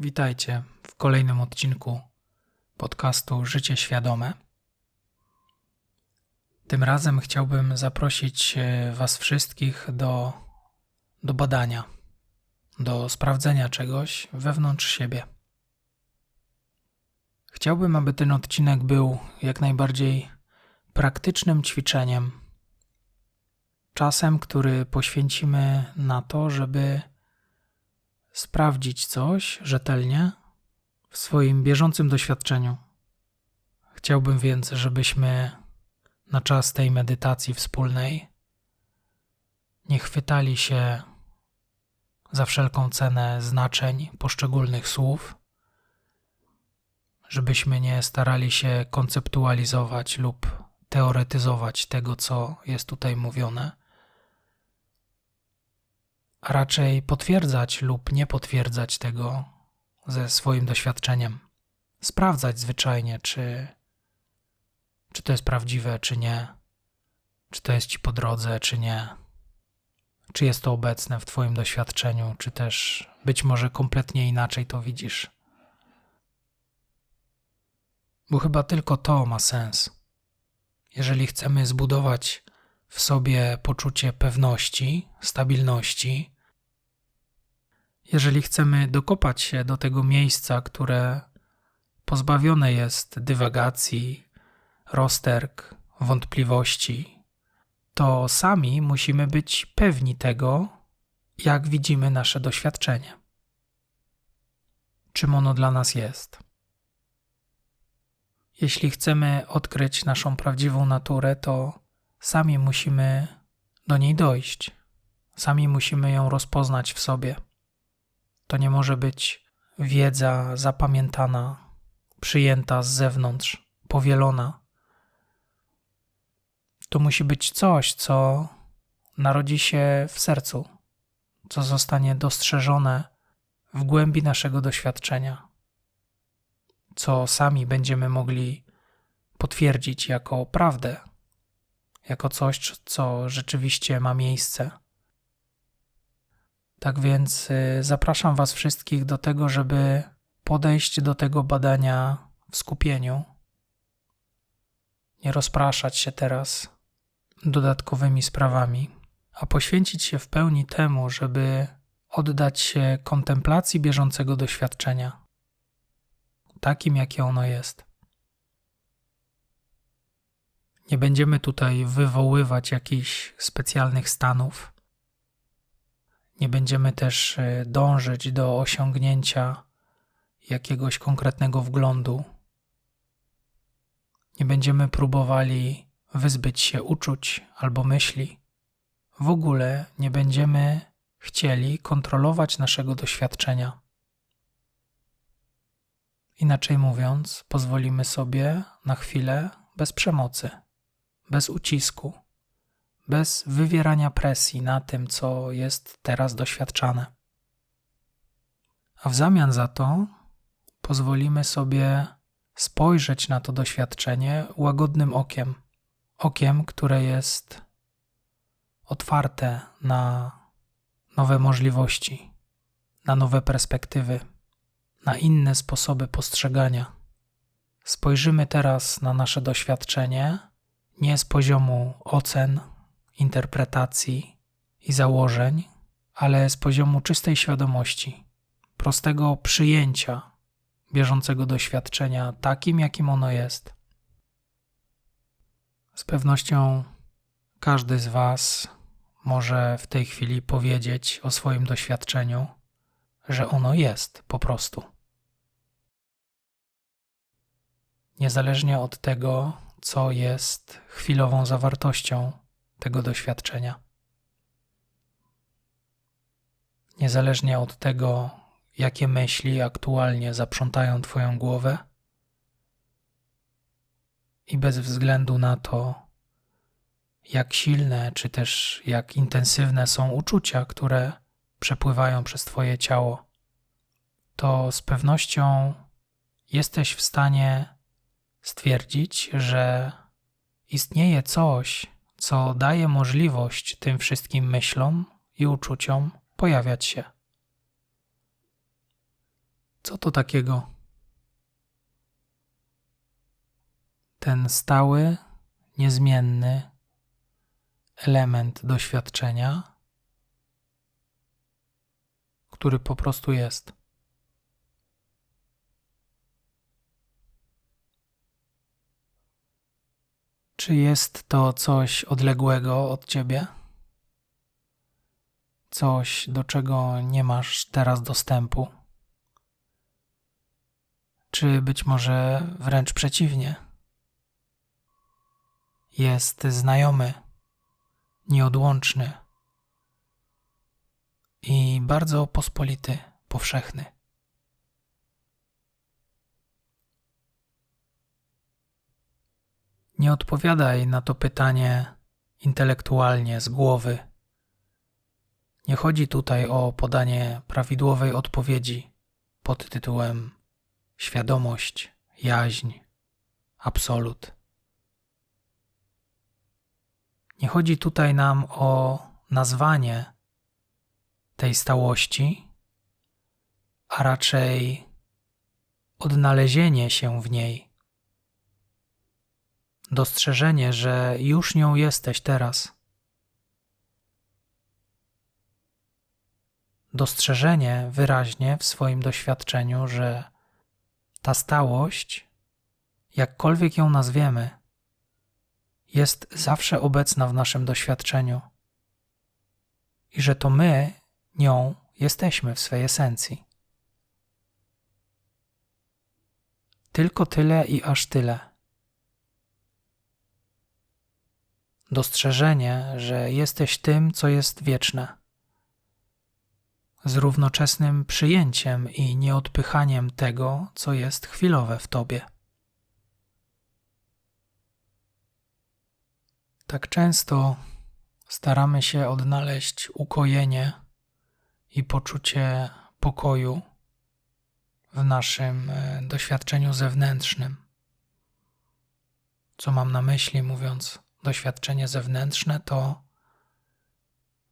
Witajcie w kolejnym odcinku podcastu Życie Świadome. Tym razem chciałbym zaprosić e, Was wszystkich do, do badania, do sprawdzenia czegoś wewnątrz siebie. Chciałbym, aby ten odcinek był jak najbardziej praktycznym ćwiczeniem, czasem, który poświęcimy na to, żeby sprawdzić coś rzetelnie w swoim bieżącym doświadczeniu. Chciałbym więc, żebyśmy na czas tej medytacji wspólnej nie chwytali się za wszelką cenę znaczeń poszczególnych słów, żebyśmy nie starali się konceptualizować lub teoretyzować tego, co jest tutaj mówione a raczej potwierdzać lub nie potwierdzać tego ze swoim doświadczeniem. Sprawdzać zwyczajnie, czy, czy to jest prawdziwe, czy nie, czy to jest ci po drodze, czy nie, czy jest to obecne w Twoim doświadczeniu, czy też być może kompletnie inaczej to widzisz. Bo chyba tylko to ma sens. Jeżeli chcemy zbudować w sobie poczucie pewności, stabilności. Jeżeli chcemy dokopać się do tego miejsca, które pozbawione jest dywagacji, rozterk, wątpliwości, to sami musimy być pewni tego, jak widzimy nasze doświadczenie. Czym ono dla nas jest. Jeśli chcemy odkryć naszą prawdziwą naturę, to Sami musimy do niej dojść. Sami musimy ją rozpoznać w sobie. To nie może być wiedza zapamiętana, przyjęta z zewnątrz, powielona. To musi być coś, co narodzi się w sercu, co zostanie dostrzeżone w głębi naszego doświadczenia, co sami będziemy mogli potwierdzić jako prawdę jako coś, co rzeczywiście ma miejsce. Tak więc y, zapraszam Was wszystkich do tego, żeby podejść do tego badania w skupieniu. Nie rozpraszać się teraz dodatkowymi sprawami, a poświęcić się w pełni temu, żeby oddać się kontemplacji bieżącego doświadczenia, takim jakie ono jest. Nie będziemy tutaj wywoływać jakichś specjalnych stanów. Nie będziemy też e, dążyć do osiągnięcia jakiegoś konkretnego wglądu. Nie będziemy próbowali wyzbyć się uczuć albo myśli. W ogóle nie będziemy chcieli kontrolować naszego doświadczenia. Inaczej mówiąc, pozwolimy sobie na chwilę bez przemocy bez ucisku, bez wywierania presji na tym, co jest teraz doświadczane. A w zamian za to pozwolimy sobie spojrzeć na to doświadczenie łagodnym okiem, okiem, które jest otwarte na nowe możliwości, na nowe perspektywy, na inne sposoby postrzegania. Spojrzymy teraz na nasze doświadczenie nie z poziomu ocen, interpretacji i założeń, ale z poziomu czystej świadomości, prostego przyjęcia bieżącego doświadczenia takim, jakim ono jest. Z pewnością każdy z Was może w tej chwili powiedzieć o swoim doświadczeniu, że ono jest po prostu. Niezależnie od tego, co jest chwilową zawartością tego doświadczenia. Niezależnie od tego, jakie myśli aktualnie zaprzątają Twoją głowę, i bez względu na to, jak silne czy też jak intensywne są uczucia, które przepływają przez Twoje ciało, to z pewnością jesteś w stanie stwierdzić, że istnieje coś, co daje możliwość tym wszystkim myślom i uczuciom pojawiać się. Co to takiego? Ten stały, niezmienny element doświadczenia, który po prostu jest. Czy jest to coś odległego od ciebie? Coś, do czego nie masz teraz dostępu? Czy być może wręcz przeciwnie? Jest znajomy, nieodłączny i bardzo pospolity, powszechny. Nie odpowiadaj na to pytanie intelektualnie, z głowy. Nie chodzi tutaj o podanie prawidłowej odpowiedzi pod tytułem świadomość, jaźń, absolut. Nie chodzi tutaj nam o nazwanie tej stałości, a raczej odnalezienie się w niej dostrzeżenie, że już nią jesteś teraz. Dostrzeżenie wyraźnie w swoim doświadczeniu, że ta stałość, jakkolwiek ją nazwiemy, jest zawsze obecna w naszym doświadczeniu i że to my nią jesteśmy w swej esencji. Tylko tyle i aż tyle. dostrzeżenie, że jesteś tym, co jest wieczne, z równoczesnym przyjęciem i nieodpychaniem tego, co jest chwilowe w tobie. Tak często staramy się odnaleźć ukojenie i poczucie pokoju w naszym e, doświadczeniu zewnętrznym. Co mam na myśli, mówiąc doświadczenie zewnętrzne, to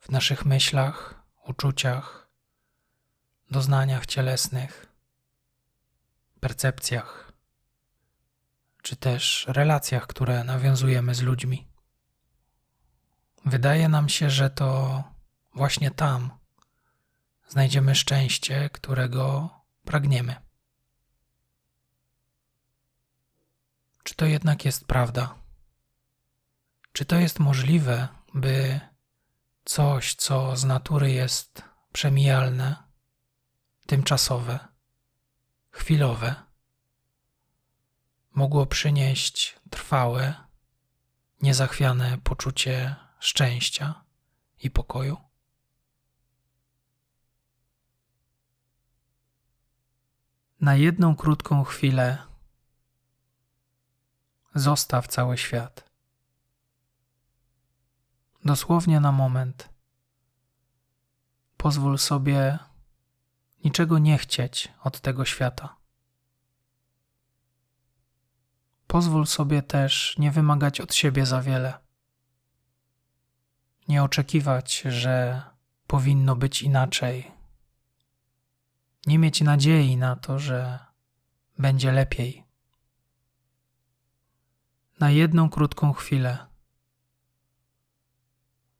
w naszych myślach, uczuciach, doznaniach cielesnych, percepcjach, czy też relacjach, które nawiązujemy z ludźmi. Wydaje nam się, że to właśnie tam znajdziemy szczęście, którego pragniemy. Czy to jednak jest prawda? Czy to jest możliwe, by coś, co z natury jest przemijalne, tymczasowe, chwilowe, mogło przynieść trwałe, niezachwiane poczucie szczęścia i pokoju? Na jedną krótką chwilę zostaw cały świat dosłownie na moment. Pozwól sobie niczego nie chcieć od tego świata. Pozwól sobie też nie wymagać od siebie za wiele. Nie oczekiwać, że powinno być inaczej. Nie mieć nadziei na to, że będzie lepiej. Na jedną krótką chwilę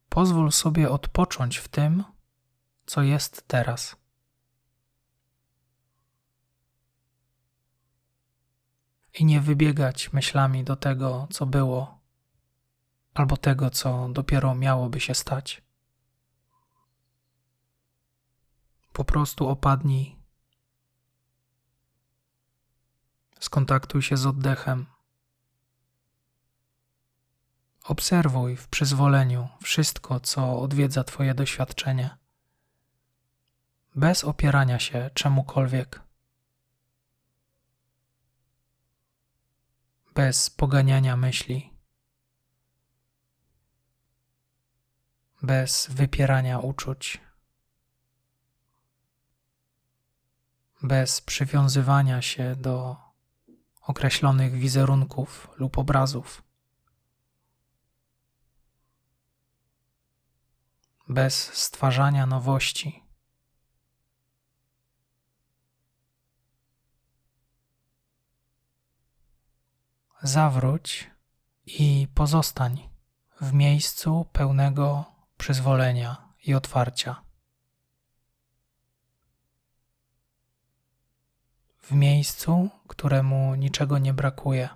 Pozwól sobie odpocząć w tym, co jest teraz. I nie wybiegać myślami do tego, co było, albo tego, co dopiero miałoby się stać. Po prostu opadnij, skontaktuj się z oddechem. Obserwuj w przyzwoleniu wszystko, co odwiedza Twoje doświadczenie, bez opierania się czemukolwiek, bez poganiania myśli, bez wypierania uczuć, bez przywiązywania się do określonych wizerunków lub obrazów, bez stwarzania nowości. Zawróć i pozostań w miejscu pełnego przyzwolenia i otwarcia. W miejscu, któremu niczego nie brakuje.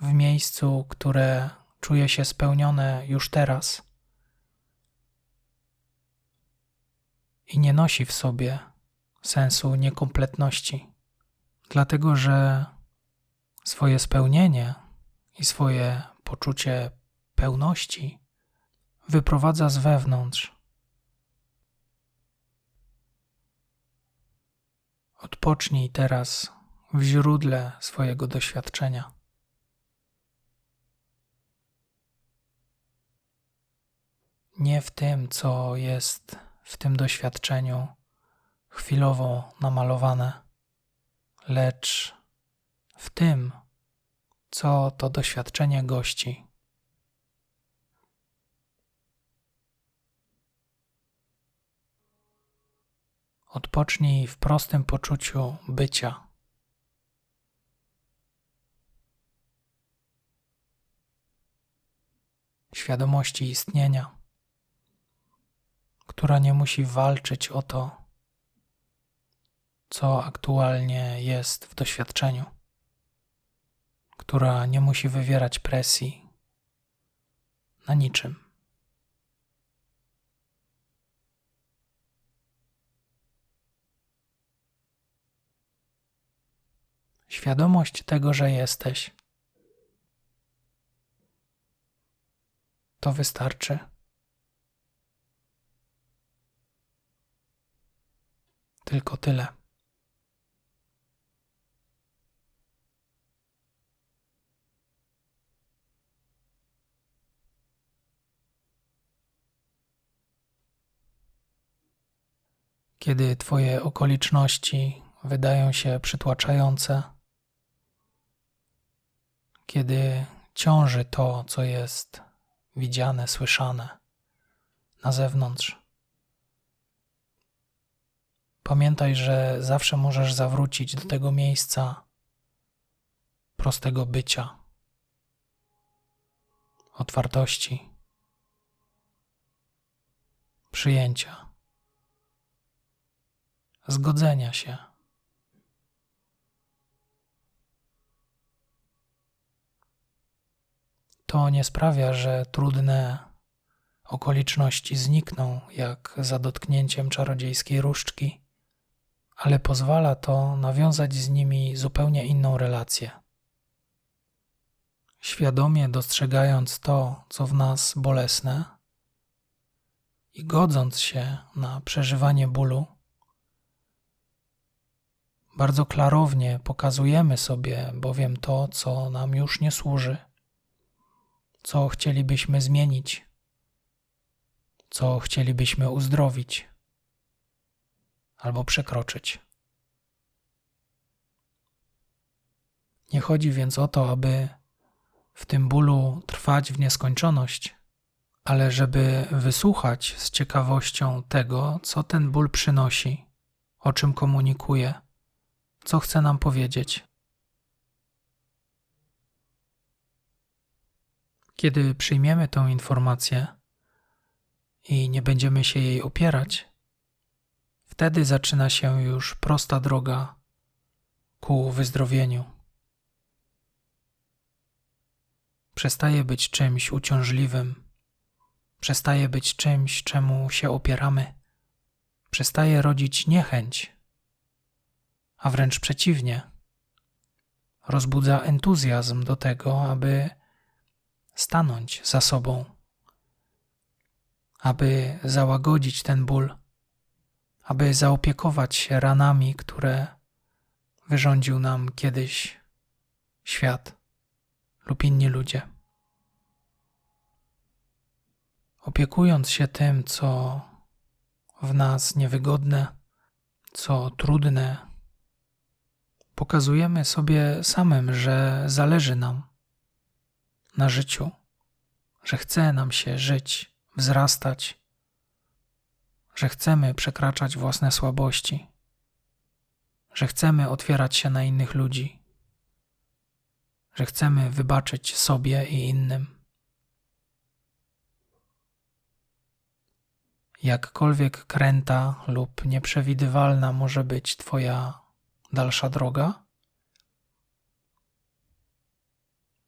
W miejscu, które czuje się spełnione już teraz i nie nosi w sobie sensu niekompletności dlatego że swoje spełnienie i swoje poczucie pełności wyprowadza z wewnątrz. Odpocznij teraz w źródle swojego doświadczenia. Nie w tym, co jest w tym doświadczeniu chwilowo namalowane lecz w tym, co to doświadczenie gości. Odpocznij w prostym poczuciu bycia. Świadomości istnienia, która nie musi walczyć o to, co aktualnie jest w doświadczeniu, która nie musi wywierać presji na niczym. Świadomość tego, że jesteś, to wystarczy. Tylko tyle. kiedy Twoje okoliczności wydają się przytłaczające, kiedy ciąży to, co jest widziane, słyszane na zewnątrz. Pamiętaj, że zawsze możesz zawrócić do tego miejsca prostego bycia, otwartości, przyjęcia zgodzenia się. To nie sprawia, że trudne okoliczności znikną jak za dotknięciem czarodziejskiej różdżki, ale pozwala to nawiązać z nimi zupełnie inną relację. Świadomie dostrzegając to, co w nas bolesne i godząc się na przeżywanie bólu, bardzo klarownie pokazujemy sobie bowiem to, co nam już nie służy, co chcielibyśmy zmienić, co chcielibyśmy uzdrowić albo przekroczyć. Nie chodzi więc o to, aby w tym bólu trwać w nieskończoność, ale żeby wysłuchać z ciekawością tego, co ten ból przynosi, o czym komunikuje co chce nam powiedzieć. Kiedy przyjmiemy tę informację i nie będziemy się jej opierać, wtedy zaczyna się już prosta droga ku wyzdrowieniu. Przestaje być czymś uciążliwym, przestaje być czymś, czemu się opieramy, przestaje rodzić niechęć a wręcz przeciwnie. Rozbudza entuzjazm do tego, aby stanąć za sobą, aby załagodzić ten ból, aby zaopiekować się ranami, które wyrządził nam kiedyś świat lub inni ludzie. Opiekując się tym, co w nas niewygodne, co trudne, pokazujemy sobie samym, że zależy nam na życiu, że chce nam się żyć, wzrastać, że chcemy przekraczać własne słabości, że chcemy otwierać się na innych ludzi, że chcemy wybaczyć sobie i innym. Jakkolwiek kręta lub nieprzewidywalna może być Twoja dalsza droga,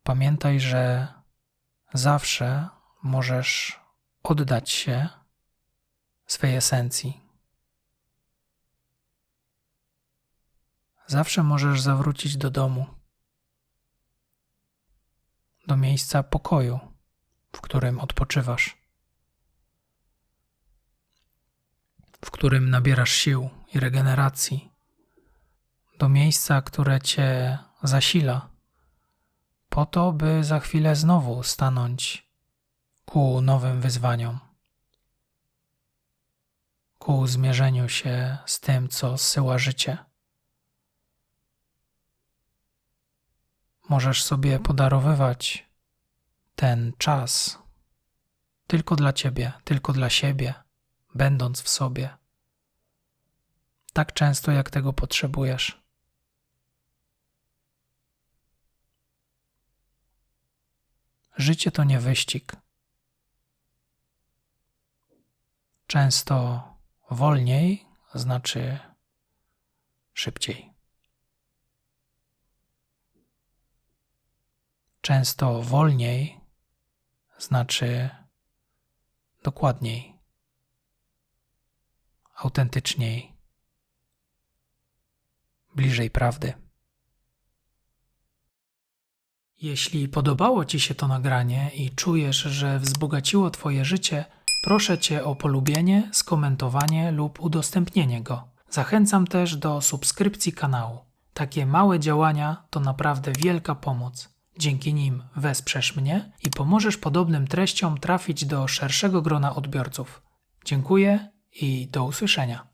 pamiętaj, że zawsze możesz oddać się swej esencji. Zawsze możesz zawrócić do domu, do miejsca pokoju, w którym odpoczywasz. w którym nabierasz sił i regeneracji, do miejsca, które cię zasila, po to, by za chwilę znowu stanąć ku nowym wyzwaniom, ku zmierzeniu się z tym, co zsyła życie. Możesz sobie podarowywać ten czas tylko dla ciebie, tylko dla siebie będąc w sobie, tak często jak tego potrzebujesz. Życie to nie wyścig. Często wolniej znaczy szybciej. Często wolniej znaczy dokładniej autentyczniej, bliżej prawdy. Jeśli podobało Ci się to nagranie i czujesz, że wzbogaciło Twoje życie, proszę Cię o polubienie, skomentowanie lub udostępnienie go. Zachęcam też do subskrypcji kanału. Takie małe działania to naprawdę wielka pomoc. Dzięki nim wesprzesz mnie i pomożesz podobnym treściom trafić do szerszego grona odbiorców. Dziękuję i do usłyszenia.